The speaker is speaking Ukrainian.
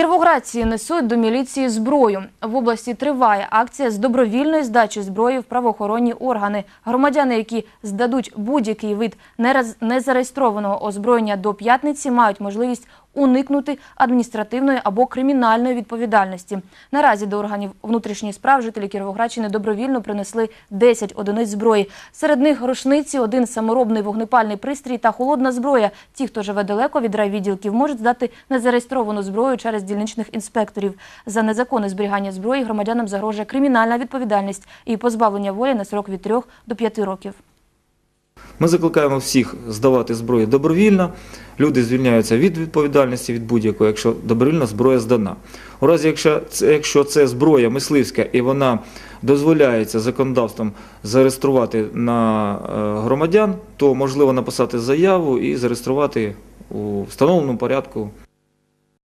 Кіровоградці несуть до міліції зброю. В області триває акція з добровільної здачі зброї в правоохоронні органи. Громадяни, які здадуть будь-який вид незареєстрованого озброєння до п'ятниці, мають можливість уникнути адміністративної або кримінальної відповідальності. Наразі до органів внутрішніх справ жителі Кіровоградщини добровільно принесли 10 одиниць зброї. Серед них рушниці, один саморобний вогнепальний пристрій та холодна зброя. Ті, хто живе далеко від райвідділків, можуть здати незареєстровану зброю через дільничних інспекторів. За незаконне зберігання зброї громадянам загрожує кримінальна відповідальність і позбавлення волі на срок від 3 до 5 років. Ми закликаємо всіх здавати зброю добровільно. Люди звільняються від відповідальності від будь-якої, якщо добровільна зброя здана. У разі, якщо це, якщо це зброя мисливська і вона дозволяється законодавством зареєструвати на е, громадян, то можливо написати заяву і зареєструвати у встановленому порядку